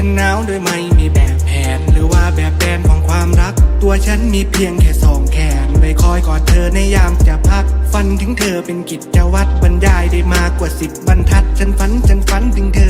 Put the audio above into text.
ันหนาวด้วยไม่มีแบบแผน หรือว่าแบบแปนของความรัก ตัวฉันมีเพียงแค่สองแขนไปคอยกอดเธอในยามจะพัก ฝันถึงเธอเป็นกิจวัตรบรรยายได้มากกว่าสิบบรรทัด ฉันฝันฉันฝันถึงเธอ